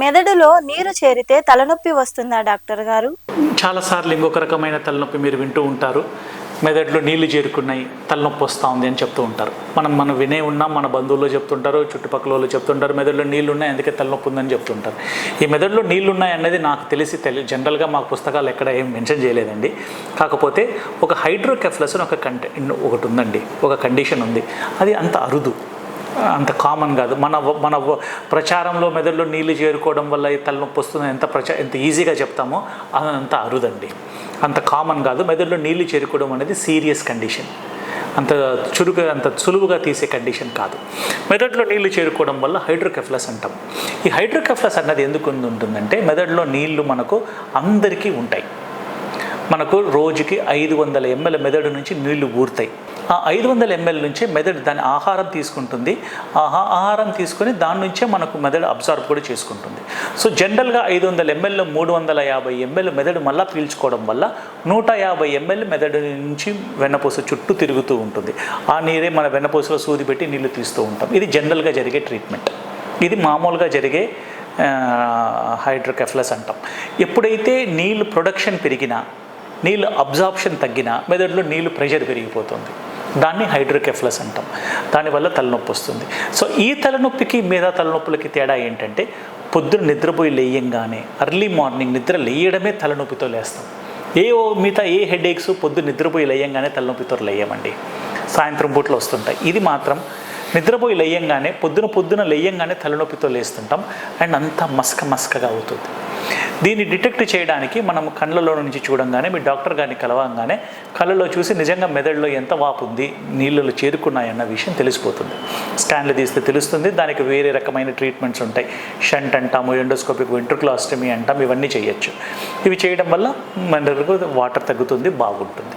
మెదడులో నీరు చేరితే తలనొప్పి వస్తుందా డాక్టర్ గారు? చాలాసార్లు ఇంకొక రకమైన తలనొప్పి మీరు వింటూ ఉంటారు. మెదడులో నీళ్ళు చేరుకున్నాయి తలనొప్పి వస్తూ ఉంది అని చెప్తూ ఉంటారు. మనం మనం వినే ఉన్నాం మన బంధువులు చెప్తుంటారు చుట్టుపక్కల వాళ్ళు చెప్తుంటారు మెదడులో నీళ్ళు ఉన్నాయి అందుకే తలనొప్పి ఉందని చెప్తుంటారు. ఈ మెదడులో నీళ్ళు ఉన్నాయి అనేది నాకు తెలిసి తెలి జనరల్గా మాకు పుస్తకాలు ఎక్కడ ఏం మెన్షన్ చేయలేదండి. కాకపోతే ఒక హైడ్రోకెఫ్లస్ అని ఒక కంటే ఒకటి ఉందండి ఒక కండిషన్ ఉంది. అది అంత అరుదు. అంత కామన్ కాదు. మన మన ప్రచారంలో మెదడులో నీళ్ళు చేరుకోవడం వల్ల ఈ తలనొప్పి వస్తుంది ఎంత ప్రచా ఎంత ఈజీగా చెప్తామో అది అంత అరుదండి. అంత కామన్ కాదు. మెదడులో నీళ్ళు చేరుకోవడం అనేది సీరియస్ కండిషన్ అంత చురుగా అంత సులువుగా తీసే కండిషన్ కాదు. మెదడులో నీళ్ళు చేరుకోవడం వల్ల హైడ్రోకెఫ్లస్ అంటాం. ఈ హైడ్రోకెఫ్లస్ అన్నది ఎందుకు ఉంటుందంటే మెదడులో నీళ్ళు మనకు అందరికీ ఉంటాయి. మనకు రోజుకి ఐదు వందల ఎంఎల్ మెదడు నుంచి నీళ్ళు ఊరుతాయి. ఆ ఐదు వందల ఎంఎల్ నుంచి మెదడు దాని ఆహారం తీసుకుంటుంది. ఆహా ఆహారం తీసుకొని దాని నుంచే మనకు మెదడు అబ్జర్వ్ కూడా చేసుకుంటుంది. సో జనరల్గా ఐదు వందల ఎంఎల్లో మూడు వందల యాభై ఎంఎల్ మెదడు మళ్ళీ పీల్చుకోవడం వల్ల నూట యాభై ఎంఎల్ మెదడు నుంచి వెన్నపూస చుట్టూ తిరుగుతూ ఉంటుంది. ఆ నీరే మన వెన్నపూసలో సూది పెట్టి నీళ్ళు తీస్తూ ఉంటాం. ఇది జనరల్గా జరిగే ట్రీట్మెంట్. ఇది మామూలుగా జరిగే హైడ్రోకెఫ్లస్ అంటాం. ఎప్పుడైతే నీళ్ళు ప్రొడక్షన్ పెరిగినా నీళ్ళు అబ్జార్ప్షన్ తగ్గిన మెదడులో నీళ్ళు ప్రెషర్ పెరిగిపోతుంది. దాన్ని హైడ్రోకెఫ్లస్ అంటాం. దానివల్ల తలనొప్పి వస్తుంది. సో ఈ తలనొప్పికి మిగతా తలనొప్పులకి తేడా ఏంటంటే పొద్దున నిద్రపోయి లేయంగానే అర్లీ మార్నింగ్ నిద్ర లేయడమే తలనొప్పితో లేస్తాం. ఏ ఓ మిగతా ఏ హెడేక్స్ పొద్దు నిద్రపోయి లేయంగానే తలనొప్పితో లేయమండి. సాయంత్రం పూట్లో వస్తుంటాయి. ఇది మాత్రం నిద్రపోయి లేయంగానే పొద్దున పొద్దున లేయంగానే తలనొప్పితో లేస్తుంటాం. అండ్ అంతా మస్క మస్కగా అవుతుంది. దీన్ని డిటెక్ట్ చేయడానికి మనం కళ్ళలో నుంచి చూడంగానే మీ డాక్టర్ గారిని కలవంగానే కళ్ళలో చూసి నిజంగా మెదడులో ఎంత వాపు ఉంది నీళ్ళలో చేరుకున్నాయన్న విషయం తెలిసిపోతుంది. స్కాన్లు తీస్తే తెలుస్తుంది దానికి వేరే రకమైన ట్రీట్మెంట్స్ ఉంటాయి. షంట్ అంటాము ఎండోస్కోపిక్ వెంట్రుక్లాస్టమీ అంటాం ఇవన్నీ చేయొచ్చు. ఇవి చేయడం వల్ల మన వాటర్ తగ్గుతుంది బాగుంటుంది.